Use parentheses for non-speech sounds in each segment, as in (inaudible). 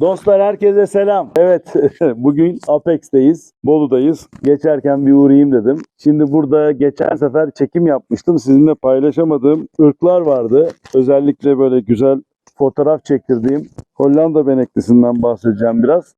Dostlar herkese selam. Evet (laughs) bugün Apex'teyiz. Bolu'dayız. Geçerken bir uğrayayım dedim. Şimdi burada geçen sefer çekim yapmıştım. Sizinle paylaşamadığım ırklar vardı. Özellikle böyle güzel fotoğraf çektirdiğim Hollanda beneklisinden bahsedeceğim biraz.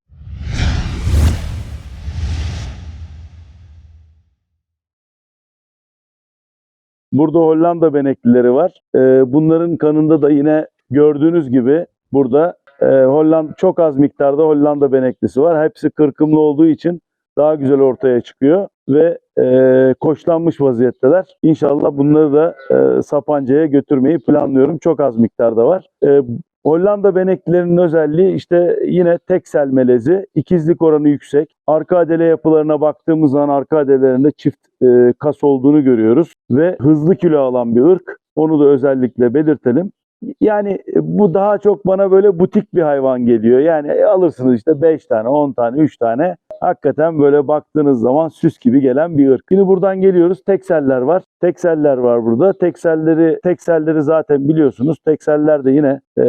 Burada Hollanda beneklileri var. Ee, bunların kanında da yine gördüğünüz gibi burada e, Hollanda çok az miktarda Hollanda beneklisi var. Hepsi kırkımlı olduğu için daha güzel ortaya çıkıyor ve e, koçlanmış vaziyetteler. İnşallah bunları da e, Sapanca'ya götürmeyi planlıyorum. Çok az miktarda var. E, Hollanda beneklilerinin özelliği işte yine teksel melezi, ikizlik oranı yüksek. Arka adele yapılarına baktığımız zaman arka adelerinde çift e, kas olduğunu görüyoruz ve hızlı kilo alan bir ırk. Onu da özellikle belirtelim. Yani e, bu daha çok bana böyle butik bir hayvan geliyor. Yani e, alırsınız işte 5 tane, 10 tane, 3 tane. Hakikaten böyle baktığınız zaman süs gibi gelen bir ırk. Şimdi buradan geliyoruz. Tekseller var. Tekseller var burada. Tekselleri tekselleri zaten biliyorsunuz. Tekseller de yine e,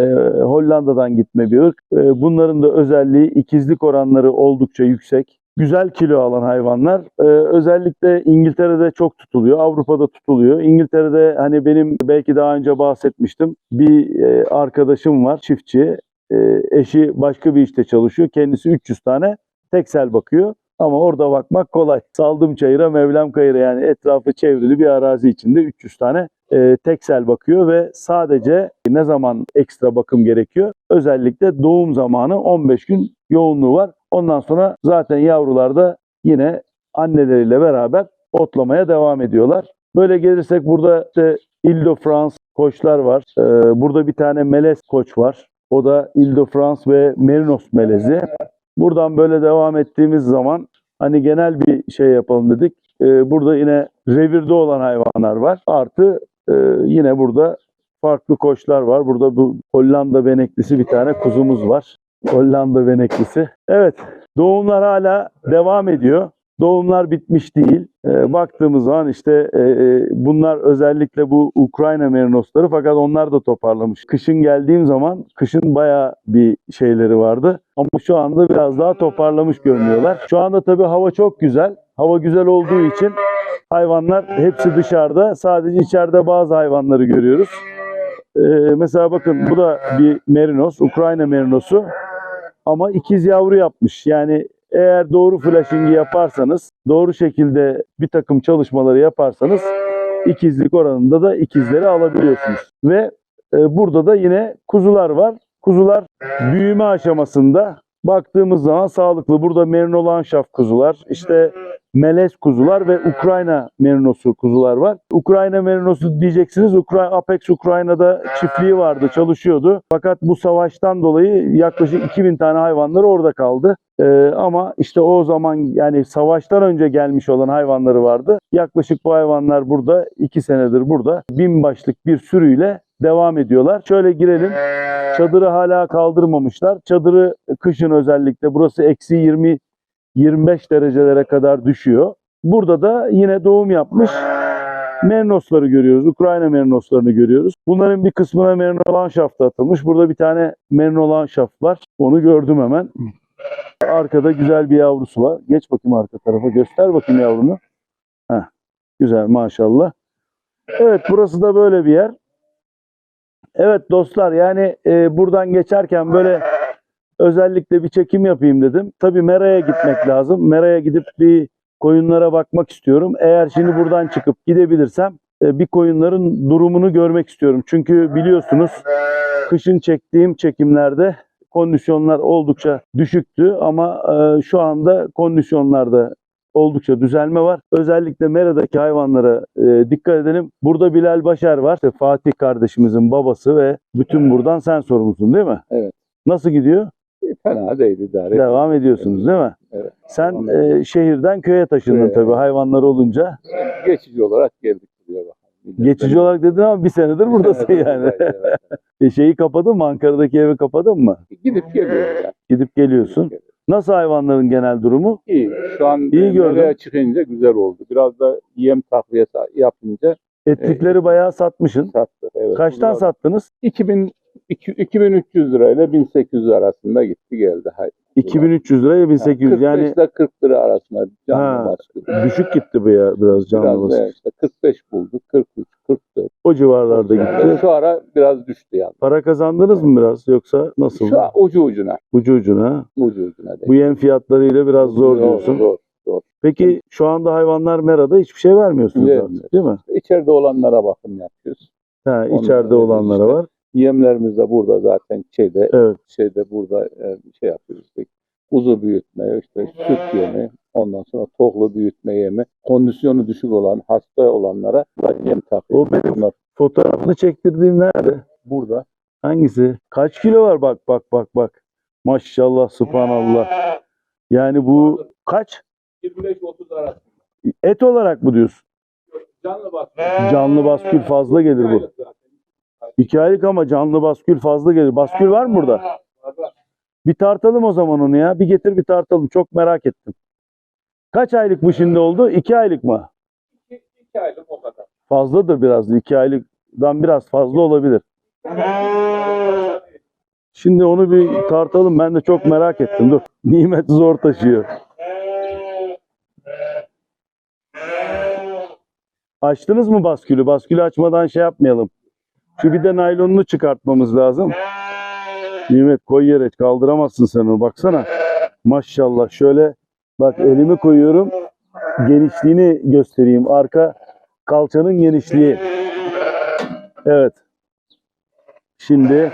Hollanda'dan gitme bir ırk. E, bunların da özelliği ikizlik oranları oldukça yüksek. Güzel kilo alan hayvanlar. Ee, özellikle İngiltere'de çok tutuluyor. Avrupa'da tutuluyor. İngiltere'de hani benim belki daha önce bahsetmiştim. Bir e, arkadaşım var çiftçi. E, eşi başka bir işte çalışıyor. Kendisi 300 tane teksel bakıyor. Ama orada bakmak kolay. (laughs) Saldım çayıra, Mevlam kayıra yani etrafı çevrili bir arazi içinde 300 tane e, teksel bakıyor ve sadece ne zaman ekstra bakım gerekiyor? Özellikle doğum zamanı 15 gün yoğunluğu var. Ondan sonra zaten yavrular da yine anneleriyle beraber otlamaya devam ediyorlar. Böyle gelirsek burada işte Ile-de-France koçlar var. Ee, burada bir tane melez koç var. O da Ile-de-France ve Merinos melezi. Buradan böyle devam ettiğimiz zaman hani genel bir şey yapalım dedik. Ee, burada yine revirde olan hayvanlar var. Artı e, yine burada farklı koçlar var. Burada bu Hollanda beneklisi bir tane kuzumuz var. Hollanda beneklisi. Evet, doğumlar hala devam ediyor. Doğumlar bitmiş değil. Ee, baktığımız zaman işte e, e, bunlar özellikle bu Ukrayna merinosları fakat onlar da toparlamış. Kışın geldiğim zaman kışın bayağı bir şeyleri vardı. Ama şu anda biraz daha toparlamış görünüyorlar. Şu anda tabii hava çok güzel. Hava güzel olduğu için hayvanlar hepsi dışarıda. Sadece içeride bazı hayvanları görüyoruz. Ee, mesela bakın bu da bir merinos, Ukrayna merinosu ama ikiz yavru yapmış. Yani eğer doğru flashing'i yaparsanız, doğru şekilde bir takım çalışmaları yaparsanız ikizlik oranında da ikizleri alabiliyorsunuz. Ve e, burada da yine kuzular var. Kuzular büyüme aşamasında baktığımız zaman sağlıklı. Burada merino lanşaf kuzular, işte melez kuzular ve Ukrayna merinosu kuzular var. Ukrayna merinosu diyeceksiniz. Ukra Apex Ukrayna'da çiftliği vardı, çalışıyordu. Fakat bu savaştan dolayı yaklaşık 2000 tane hayvanları orada kaldı. Ee, ama işte o zaman yani savaştan önce gelmiş olan hayvanları vardı. Yaklaşık bu hayvanlar burada 2 senedir burada. Bin başlık bir sürüyle devam ediyorlar. Şöyle girelim. Çadırı hala kaldırmamışlar. Çadırı kışın özellikle burası eksi 20 25 derecelere kadar düşüyor. Burada da yine doğum yapmış merinosları görüyoruz. Ukrayna merinoslarını görüyoruz. Bunların bir kısmına merino lanşaft atılmış. Burada bir tane merino lanşaft var. Onu gördüm hemen. Arkada güzel bir yavrusu var. Geç bakayım arka tarafa. Göster bakayım yavrunu. Heh, güzel maşallah. Evet burası da böyle bir yer. Evet dostlar yani e, buradan geçerken böyle özellikle bir çekim yapayım dedim. Tabii Mera'ya gitmek lazım. Mera'ya gidip bir koyunlara bakmak istiyorum. Eğer şimdi buradan çıkıp gidebilirsem e, bir koyunların durumunu görmek istiyorum. Çünkü biliyorsunuz kışın çektiğim çekimlerde kondisyonlar oldukça düşüktü ama e, şu anda kondisyonlarda oldukça düzelme var. Özellikle Mera'daki hayvanlara e, dikkat edelim. Burada Bilal Başar var. İşte Fatih kardeşimizin babası ve bütün buradan sen sorumlusun değil mi? Evet. Nasıl gidiyor? Fena değil idare. Devam ediyorsunuz değil mi? Evet. Sen e, şehirden köye taşındın Köye, tabii evet. hayvanlar olunca. Geçici olarak geldik buraya bakalım. Geçici olarak dedin ama bir senedir (laughs) buradasın yani. evet, evet. (laughs) E, şeyi kapadın mı? Ankara'daki evi kapadın mı? Gidip geliyoruz yani. Gidip geliyorsun. Nasıl hayvanların genel durumu? İyi. Şu an İyi nereye çıkınca güzel oldu. Biraz da yem takviyesi yapınca Etlikleri bayağı satmışsın. sattık. Evet. Kaçtan Bunlar sattınız? 2000 İki- 2300 lirayla 1800 arasında gitti geldi. Hayır. 2300 liraya 1800 45 yani ile 40 lira arasında canlı Ha, baskı. düşük gitti bu ya biraz canlı Biraz baskı. işte 45 buldu. 43, 44. O civarlarda gitti. Şu ara biraz düştü yani. Para kazandınız mı biraz yoksa nasıl? Şu an ucu ucuna. Ucu ucuna. Ucu ucuna. Bu yem fiyatlarıyla biraz zor diyorsun. Zor. Peki şu anda hayvanlar merada hiçbir şey vermiyorsunuz artık değil mi? İçeride olanlara bakım yapıyoruz. Ha, Onlara içeride olanlara işte. var. Yemlerimiz de burada zaten şeyde Evet. şeyde burada e, şey yapıyoruz. işte, Kuzu büyütme, işte süt yemi, ondan sonra tohlu büyütme yemi, kondisyonu düşük olan, hasta olanlara da yem takıyoruz. O benim- Bunlar Fotoğrafını çektirdiğin nerede? burada. Hangisi? Kaç kilo var bak bak bak bak. Maşallah subhanallah. Yani bu kaç? 25-30 arası. Et olarak mı diyorsun? Canlı bak. Canlı baskül fazla gelir bu. İki aylık ama canlı baskül fazla gelir. Baskül var mı burada? Bir tartalım o zaman onu ya. Bir getir bir tartalım. Çok merak ettim. Kaç aylık bu şimdi oldu? İki aylık mı? 2 aylık o kadar. Fazladır biraz. İki aylıktan biraz fazla olabilir. Şimdi onu bir tartalım. Ben de çok merak ettim. Dur. Nimet zor taşıyor. Açtınız mı baskülü? Baskülü açmadan şey yapmayalım. Şu bir de naylonunu çıkartmamız lazım. Nimet koy yere kaldıramazsın sen onu. Baksana. Maşallah şöyle bak elimi koyuyorum. Genişliğini göstereyim. Arka kalçanın genişliği. Evet. Şimdi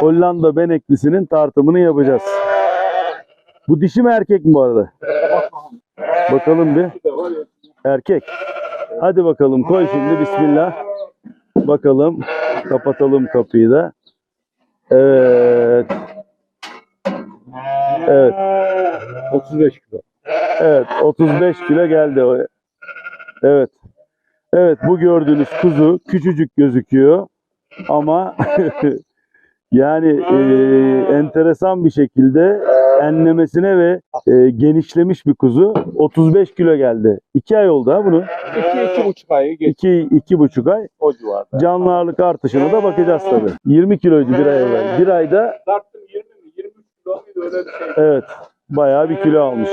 Hollanda beneklisinin tartımını yapacağız. Bu dişi mi erkek mi bu arada? Bakalım bir. Erkek. Hadi bakalım koy şimdi bismillah. Bakalım. Kapatalım kapıyı da. Evet. Evet. 35 kilo. Evet 35 kilo geldi. Evet. Evet bu gördüğünüz kuzu küçücük gözüküyor ama (laughs) yani e, enteresan bir şekilde enlemesine ve e, genişlemiş bir kuzu 35 kilo geldi. 2 ay oldu ha bunu. 2-2,5 ayı geç 2 iki buçuk ay. o civarda. Canlı ağırlık artışına da bakacağız tabii. 20 kiloydu bir ay evvel. Bir ayda Tarttım 20 mi? 23 kilo muydu öyle bir şey. evet bayağı bir kilo almış.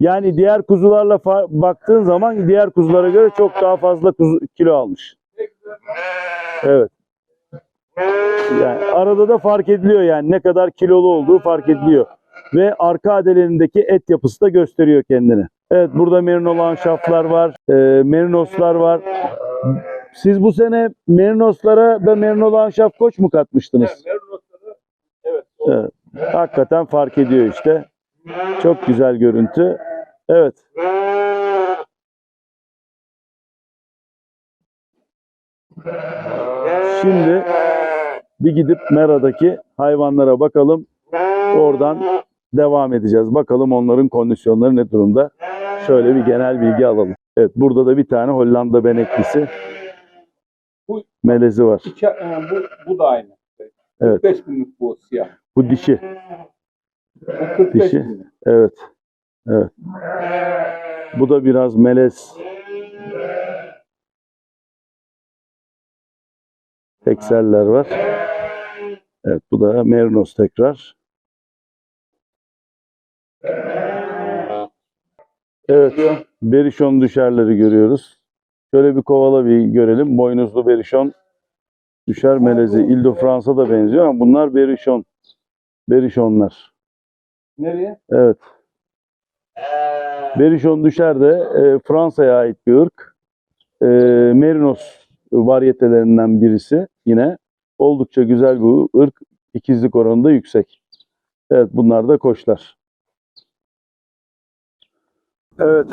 Yani diğer kuzularla fa- baktığın zaman diğer kuzulara göre çok daha fazla kuzu, kilo almış. Evet. Yani arada da fark ediliyor yani ne kadar kilolu olduğu fark ediliyor. Ve arka adelerindeki et yapısı da gösteriyor kendini. Evet burada merino şaflar var, e, merinoslar var. Siz bu sene merinoslara da merino şaf koç mu katmıştınız? Evet. Evet. Hakikaten fark ediyor işte. Çok güzel görüntü. Evet. Şimdi bir gidip Mera'daki hayvanlara bakalım. Oradan devam edeceğiz. Bakalım onların kondisyonları ne durumda. Şöyle bir genel bilgi alalım. Evet burada da bir tane Hollanda beneklisi Bu- melezi var. İki, e, bu, bu da aynı. Evet. 45 günlük bu siyah. Bu dişi. Bu 45 Dişi. günlük. Evet. Evet. Bu da biraz melez. Tekseller var. Evet bu da merinos tekrar. Evet. Berişon düşerleri görüyoruz. Şöyle bir kovala bir görelim. Boynuzlu berişon düşer melezi. İldo Fransa da benziyor ama bunlar berişon. Berişonlar. Nereye? Evet. Berişon düşer de e, Fransa'ya ait bir ırk. E, Merinos varyetelerinden birisi yine. Oldukça güzel bu ırk. İkizlik oranı da yüksek. Evet bunlar da koçlar. Evet.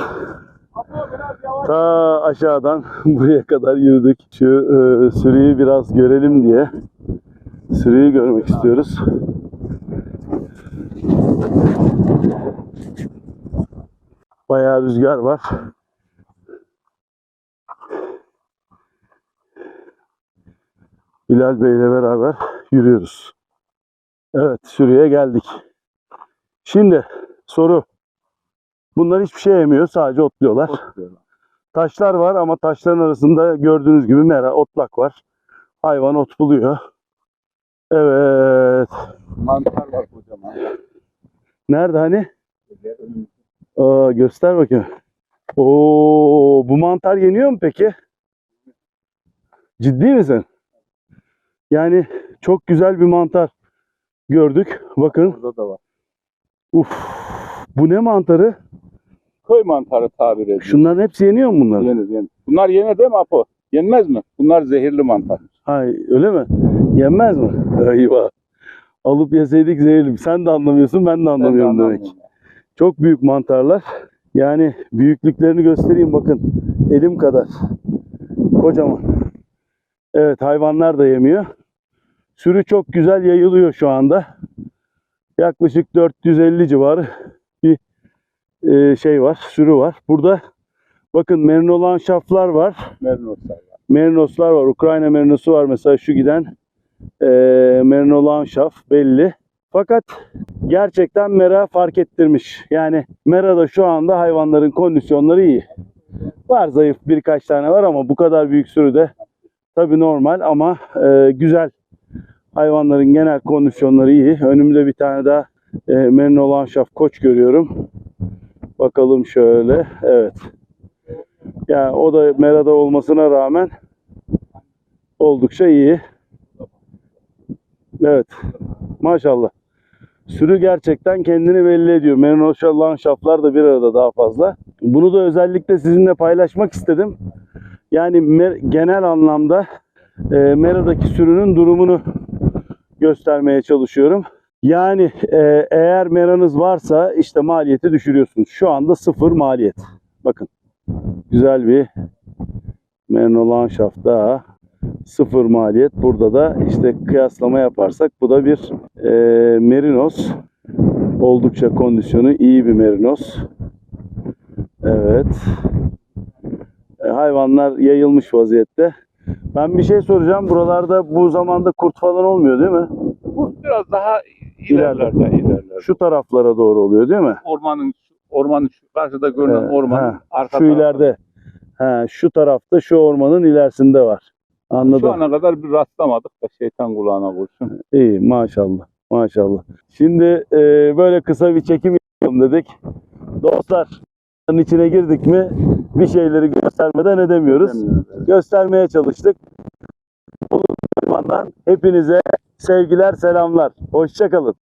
Ta aşağıdan (laughs) buraya kadar yürüdük. Şu e, sürüyü biraz görelim diye. Sürüyü görmek istiyoruz. Bayağı rüzgar var. Bilal Bey ile beraber yürüyoruz. Evet, sürüye geldik. Şimdi soru. Bunlar hiçbir şey yemiyor, sadece otluyorlar. Taşlar var ama taşların arasında gördüğünüz gibi mera, otlak var. Hayvan ot buluyor. Evet. Mantar var kocaman. Nerede hani? Aa, göster bakayım. Oo, bu mantar yeniyor mu peki? Ciddi misin? Yani çok güzel bir mantar gördük. Bakın. Burada da var. Uf. Bu ne mantarı? Köy mantarı tabir ediyor. Şunların hepsi yeniyor mu bunlar? Yenir, yenir. Bunlar yenir değil mi Apo? Yenmez mi? Bunlar zehirli mantar. Hay öyle mi? Yenmez mi? (laughs) Eyvah. Alıp yeseydik zehirli. Sen de anlamıyorsun ben de anlamıyorum Ben de demek. anlamıyorum. Çok büyük mantarlar. Yani büyüklüklerini göstereyim bakın. Elim kadar. Kocaman. Evet hayvanlar da yemiyor. Sürü çok güzel yayılıyor şu anda. Yaklaşık 450 civarı e, şey var, sürü var. Burada bakın merinolan şaflar var. Merinoslar var. Merinoslar var. Ukrayna merinosu var mesela şu giden e, merinolan şaf belli. Fakat gerçekten mera fark ettirmiş. Yani merada şu anda hayvanların kondisyonları iyi. Var zayıf birkaç tane var ama bu kadar büyük sürüde tabii normal ama e, güzel. Hayvanların genel kondisyonları iyi. Önümde bir tane daha e, merinolan şaf koç görüyorum. Bakalım şöyle. Evet. Yani o da merada olmasına rağmen oldukça iyi. Evet. Maşallah. Sürü gerçekten kendini belli ediyor. Merinoşalan şaflar da bir arada daha fazla. Bunu da özellikle sizinle paylaşmak istedim. Yani genel anlamda e, Mera'daki sürünün durumunu göstermeye çalışıyorum. Yani e, eğer Mera'nız varsa işte maliyeti düşürüyorsunuz. Şu anda sıfır maliyet. Bakın. Güzel bir Merinolan şaf daha sıfır maliyet. Burada da işte kıyaslama yaparsak bu da bir e, Merinos. Oldukça kondisyonu iyi bir Merinos. Evet. E, hayvanlar yayılmış vaziyette. Ben bir şey soracağım. Buralarda bu zamanda kurt falan olmuyor değil mi? Bu biraz daha İlerlerde. ilerlerde. Şu taraflara doğru oluyor değil mi? ormanın ormanın şu karşıda görünen Evet, ormanın ha, arka Şu tarafı. ileride. Ha, şu tarafta şu ormanın ilerisinde var. Anladım. Şu ana kadar bir rastlamadık da şeytan kulağına kurşun. İyi maşallah. Maşallah. Şimdi e, böyle kısa bir çekim yapalım dedik. Dostlar içine girdik mi bir şeyleri göstermeden edemiyoruz. Göstermeye çalıştık. Olur Hepinize sevgiler selamlar. Hoşçakalın.